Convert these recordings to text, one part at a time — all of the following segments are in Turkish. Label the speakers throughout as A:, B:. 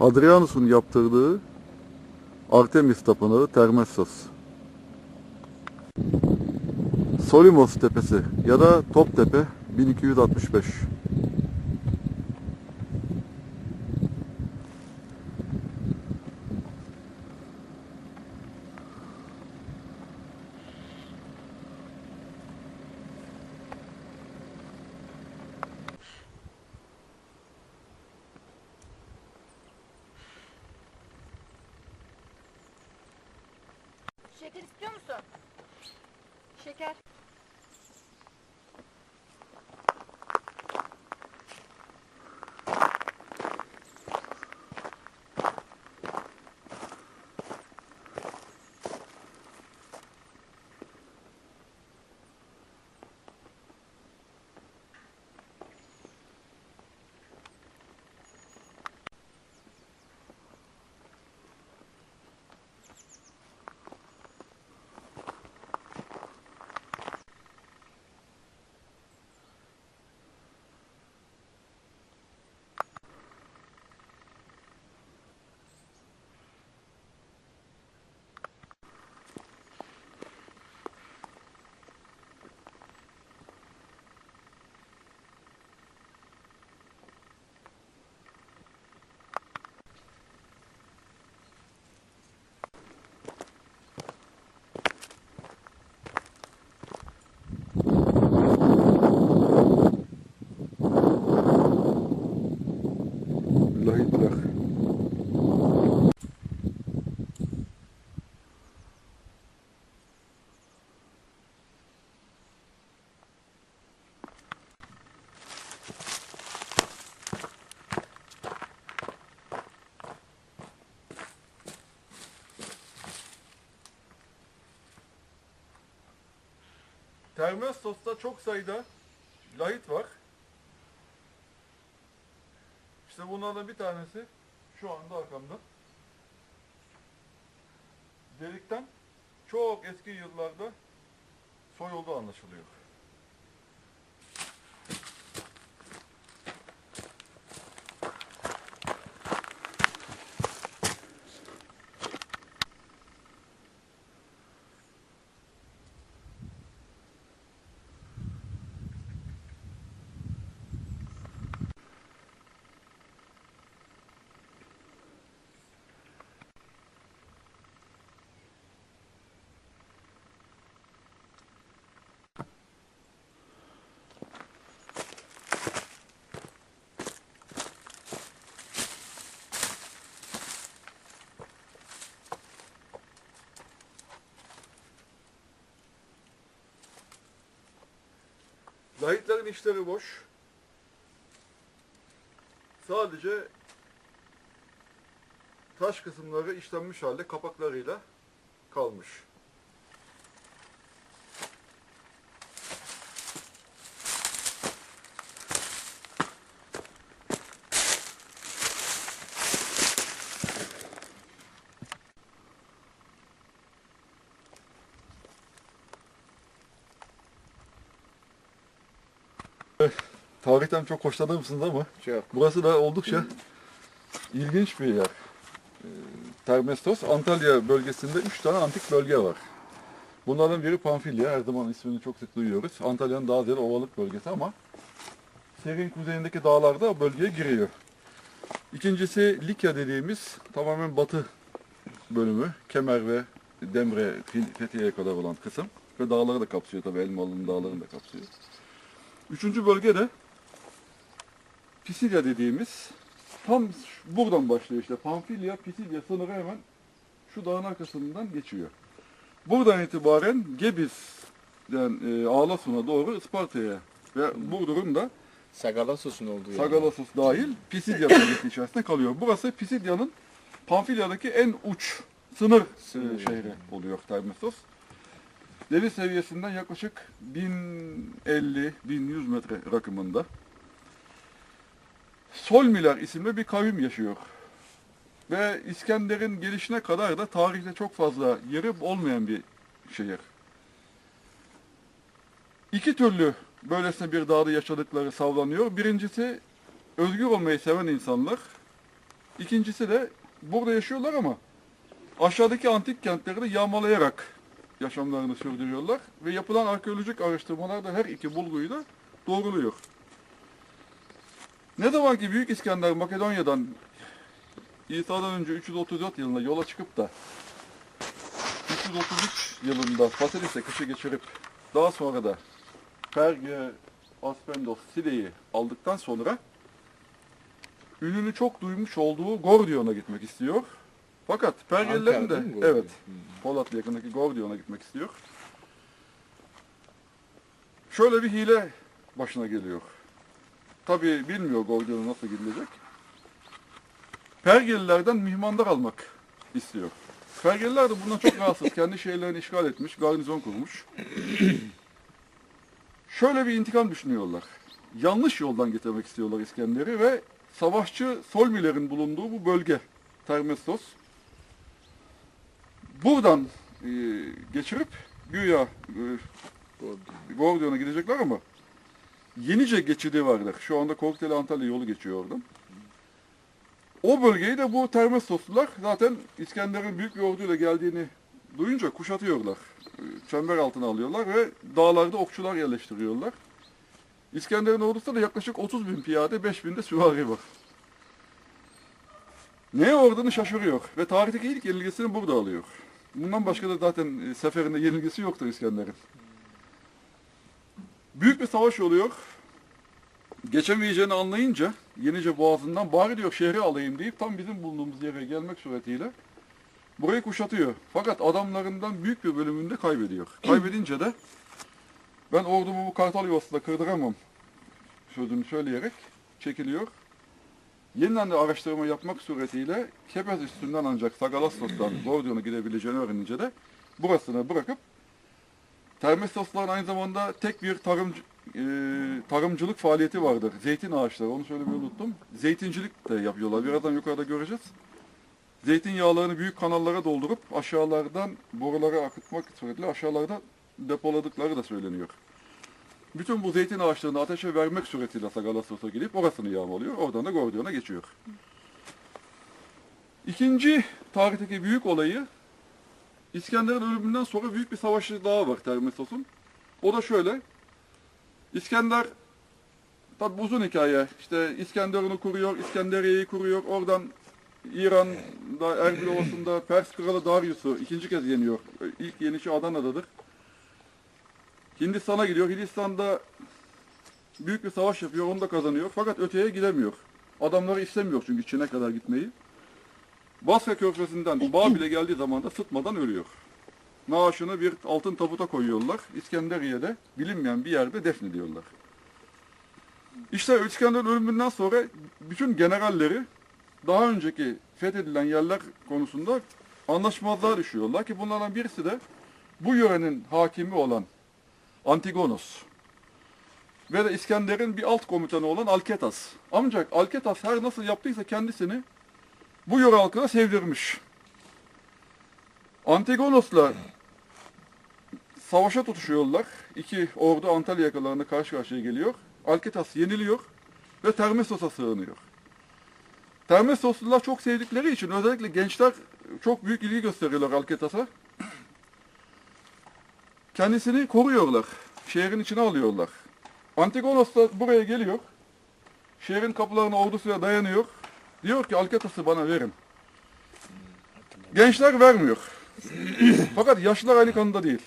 A: Hadrianus'un yaptırdığı Artemis Tapınağı Termessos. Solimos Tepesi ya da Toptepe 1265.
B: Şeker istiyor musun?
A: Termestos'ta çok sayıda lahit var. İşte bunlardan bir tanesi şu anda arkamda. Delikten çok eski yıllarda soyuldu anlaşılıyor. Lahitlerin işleri boş. Sadece taş kısımları işlenmiş halde kapaklarıyla kalmış. Tarihten çok hoşlanır mısınız ama
C: Çok.
A: burası da oldukça ilginç bir yer. Ee, Termestos, Antalya bölgesinde 3 tane antik bölge var. Bunlardan biri Pamfilya, her zaman ismini çok sık duyuyoruz. Antalya'nın daha ziyade ovalık bölgesi ama Serin kuzeyindeki dağlar da bölgeye giriyor. İkincisi Likya dediğimiz tamamen batı bölümü. Kemer ve Demre, Fethiye'ye kadar olan kısım. Ve dağları da kapsıyor tabii Elmalı'nın dağlarını da kapsıyor. Üçüncü bölge de Pisilya dediğimiz tam buradan başlıyor işte. Pamfilya, Pisilya sınırı hemen şu dağın arkasından geçiyor. Buradan itibaren Gebiz'den e, Ağlasun'a doğru Isparta'ya ve Burdur'un da
C: Sagalassos'un olduğu yer.
A: Sagalassos dahil Pisilya bölgesi içerisinde kalıyor. Burası Pisilya'nın Pamfilya'daki en uç sınır,
C: Sınır
A: e, şehri oluyor Termessos. Deniz seviyesinden yaklaşık 1050-1100 metre rakımında. Solmiler isimli bir kavim yaşıyor. Ve İskender'in gelişine kadar da tarihte çok fazla yeri olmayan bir şehir. İki türlü böylesine bir dağda yaşadıkları savlanıyor. Birincisi özgür olmayı seven insanlar İkincisi de burada yaşıyorlar ama aşağıdaki antik kentleri de yağmalayarak yaşamlarını sürdürüyorlar ve yapılan arkeolojik araştırmalar da her iki bulguyu da doğruluyor. Ne zaman ki Büyük İskender Makedonya'dan İsa'dan önce 334 yılında yola çıkıp da 333 yılında Fasilis'e kışı geçirip daha sonra da Perge, Aspendos, Side'yi aldıktan sonra ününü çok duymuş olduğu Gordion'a gitmek istiyor. Fakat Pergelilerin de evet Polatlı yakındaki Gordion'a gitmek istiyor. Şöyle bir hile başına geliyor. Tabii bilmiyor Gordion'a nasıl gidilecek. Pergelilerden mihmandar almak istiyor. Pergeliler de bundan çok rahatsız. Kendi şehirlerini işgal etmiş, garnizon kurmuş. Şöyle bir intikam düşünüyorlar. Yanlış yoldan getirmek istiyorlar İskender'i ve savaşçı Solmilerin bulunduğu bu bölge Termestos. Buradan e, geçirip güya e, Gordion'a gidecekler ama Yenice geçidi vardır. Şu anda Kokteli Antalya yolu geçiyor oradan. O bölgeyi de bu Termestoslular zaten İskender'in büyük bir orduyla geldiğini duyunca kuşatıyorlar. E, Çember altına alıyorlar ve dağlarda okçular yerleştiriyorlar. İskender'in ordusunda da yaklaşık 30 bin piyade, 5 bin de süvari var. Ne ordunu şaşırıyor ve tarihteki ilk yenilgisini burada alıyor. Bundan başka da zaten e, seferinde yenilgisi yoktur İskender'in. Büyük bir savaş oluyor. Geçemeyeceğini anlayınca Yenice Boğazı'ndan bari diyor şehri alayım deyip tam bizim bulunduğumuz yere gelmek suretiyle burayı kuşatıyor. Fakat adamlarından büyük bir bölümünü de kaybediyor. Kaybedince de ben ordumu bu Kartal Yuvası'nda kırdıramam sözünü söyleyerek çekiliyor. Yeniden de araştırma yapmak suretiyle Kepez üstünden ancak Sagalassos'tan Gordion'a gidebileceğini öğrenince de burasını bırakıp Termestosların aynı zamanda tek bir tarım e, tarımcılık faaliyeti vardır. Zeytin ağaçları, onu söylemeyi unuttum. Zeytincilik de yapıyorlar. Birazdan yukarıda göreceğiz. Zeytinyağlarını büyük kanallara doldurup aşağılardan borulara akıtmak suretiyle aşağılarda depoladıkları da söyleniyor. Bütün bu zeytin ağaçlarını ateşe vermek suretiyle Sagalassos'a gidip orasını yağmalıyor. Oradan da Gordion'a geçiyor. İkinci tarihteki büyük olayı İskender'in ölümünden sonra büyük bir savaşı daha var Termessos'un. O da şöyle. İskender tabi uzun hikaye. İşte İskenderun'u kuruyor, İskenderiye'yi kuruyor. Oradan İran'da, Erbil Ovası'nda Pers kralı Darius'u ikinci kez yeniyor. İlk yenişi Adana'dadır. Hindistan'a gidiyor. Hindistan'da büyük bir savaş yapıyor, onu da kazanıyor. Fakat öteye gidemiyor. Adamları istemiyor çünkü Çin'e kadar gitmeyi. Basra Körfezi'nden Babil'e geldiği zaman da sıtmadan ölüyor. Naaşını bir altın tabuta koyuyorlar. İskenderiye'de bilinmeyen bir yerde defnediyorlar. İşte İskender'in ölümünden sonra bütün generalleri daha önceki fethedilen yerler konusunda anlaşmazlığa düşüyorlar ki bunlardan birisi de bu yörenin hakimi olan Antigonos ve de İskender'in bir alt komutanı olan Alketas. Ancak Alketas her nasıl yaptıysa kendisini bu yöre halkına sevdirmiş. Antigonos'la savaşa tutuşuyorlar. İki ordu Antalya yakalarında karşı karşıya geliyor. Alketas yeniliyor ve Termessos'a sığınıyor. Termessoslular çok sevdikleri için özellikle gençler çok büyük ilgi gösteriyorlar Alketas'a. Kendisini koruyorlar. Şehrin içine alıyorlar. Antigonos da buraya geliyor. Şehrin kapılarına ordusuyla dayanıyor. Diyor ki Alketas'ı bana verin. Gençler vermiyor. Fakat yaşlılar aynı kanıda değil.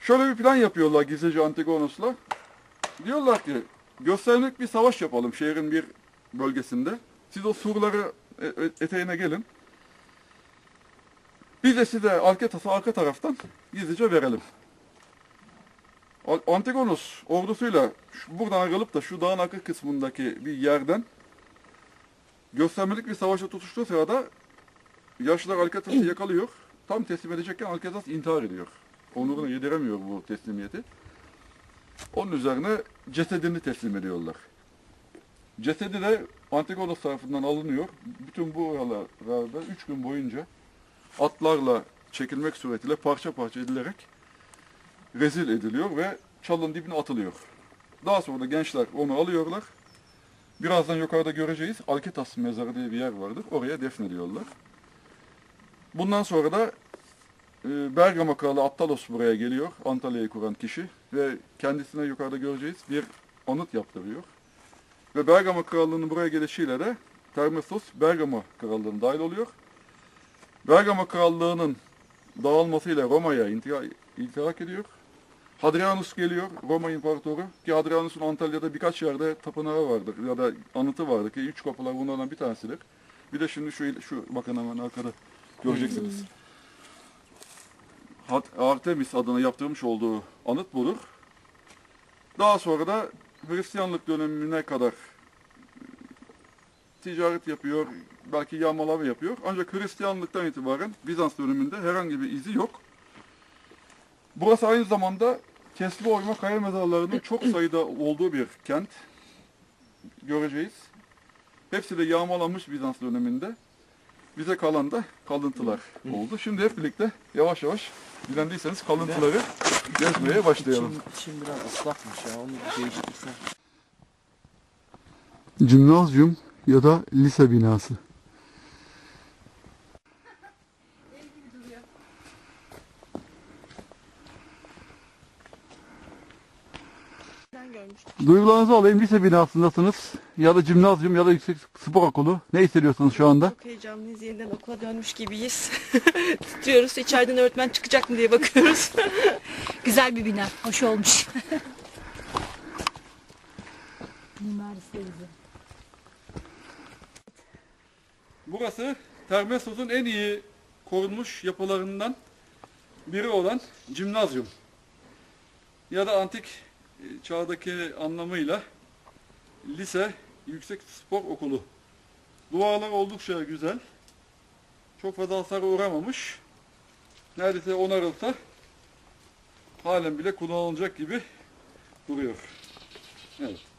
A: Şöyle bir plan yapıyorlar gizlice Antigonos'la. Diyorlar ki göstermek bir savaş yapalım şehrin bir bölgesinde. Siz o surları e- e- eteğine gelin. Biz de Alketas'ı arka taraftan gizlice verelim. A- Antigonos ordusuyla buradan ayrılıp da şu dağın arka kısmındaki bir yerden göstermelik bir savaşa tutuştuğu sırada yaşlılar Alketas'ı yakalıyor. Tam teslim edecekken Alketas intihar ediyor. Onurunu yediremiyor bu teslimiyeti. Onun üzerine cesedini teslim ediyorlar. Cesedi de Antigonos tarafından alınıyor. Bütün bu oralarda üç gün boyunca atlarla çekilmek suretiyle parça parça edilerek rezil ediliyor ve çalın dibine atılıyor. Daha sonra da gençler onu alıyorlar. Birazdan yukarıda göreceğiz. Alketas mezarı diye bir yer vardır. Oraya defnediyorlar. Bundan sonra da e, Bergama kralı Attalos buraya geliyor. Antalya'yı kuran kişi. Ve kendisine yukarıda göreceğiz bir anıt yaptırıyor. Ve Bergama krallığının buraya gelişiyle de Termessos Bergama krallığına dahil oluyor. Bergama krallığının dağılmasıyla Roma'ya iltihak ediyor. Hadrianus geliyor, Roma İmparatoru. Ki Hadrianus'un Antalya'da birkaç yerde tapınağı vardır ya da anıtı vardır ki üç kapılar bunlardan bir tanesidir. Bir de şimdi şu, şu bakın hemen arkada göreceksiniz. Hat- Artemis adına yaptırmış olduğu anıt budur. Daha sonra da Hristiyanlık dönemine kadar ticaret yapıyor, belki yağmalama yapıyor. Ancak Hristiyanlıktan itibaren Bizans döneminde herhangi bir izi yok. Burası aynı zamanda kesme oyma kaya mezarlarının çok sayıda olduğu bir kent. Göreceğiz. Hepsi de yağmalanmış Bizans döneminde. Bize kalan da kalıntılar oldu. Şimdi hep birlikte yavaş yavaş dilendiyseniz kalıntıları gezmeye başlayalım.
C: İçim, içim biraz ıslakmış ya. Onu değiştirsen.
A: Cimnazyum ya da lise binası.
B: Ben görmüştüm.
A: Duygularınızı alayım. Lise binasındasınız. Ya da cimnazyum ya da yüksek spor okulu. Ne hissediyorsunuz şu anda?
D: Çok heyecanlıyız. Yeniden okula dönmüş gibiyiz. Tutuyoruz. içeriden öğretmen çıkacak mı diye bakıyoruz.
E: Güzel bir bina. Hoş olmuş. Mimarisi de güzel.
A: Burası Termessos'un en iyi korunmuş yapılarından biri olan cimnazyum. Ya da antik e, çağdaki anlamıyla lise yüksek spor okulu. Duvarlar oldukça güzel. Çok fazla hasara uğramamış. Neredeyse onarılsa halen bile kullanılacak gibi duruyor. Evet.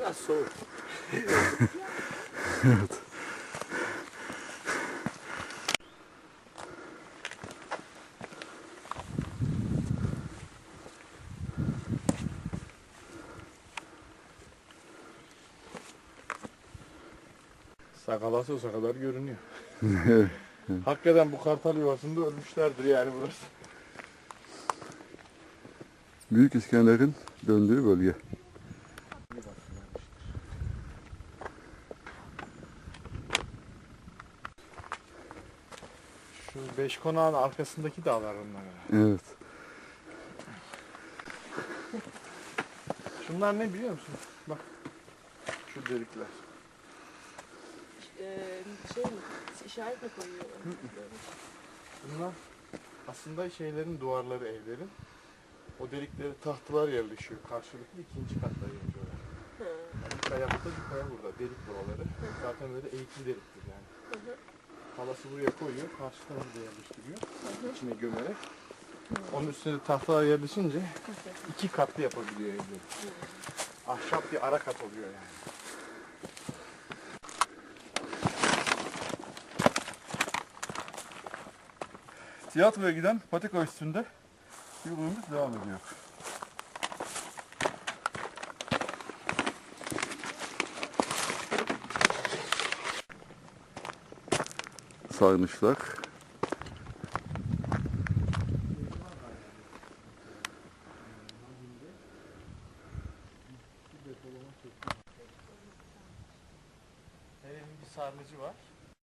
C: Biraz soğuk. Sakalasosa kadar görünüyor. Hakikaten bu kartal yuvasında ölmüşlerdir yani burası.
A: Büyük İskender'in döndüğü bölge.
C: Şu beş konağın arkasındaki dağlar bunlar.
A: Evet.
C: Şunlar ne biliyor musun? Bak. Şu delikler.
D: Ee, şey mi? İşaret mi koyuyorlar?
C: Bunlar aslında şeylerin duvarları evlerin. O deliklere tahtalar yerleşiyor. Karşılıklı ikinci katta yapıyorlar. Yani bir kaya burada, bir kaya burada. Delik buraları. Zaten böyle eğikli deliktir yani. Halası buraya koyuyor, karşı tarafı da yerleştiriyor. İçine gömerek. Onun üstüne de tahtalar yerleşince iki katlı yapabiliyor evleri. Ahşap bir ara kat oluyor yani.
A: Tiyatroya giden patika üstünde yolumuz devam ediyor. Sarnıçlar.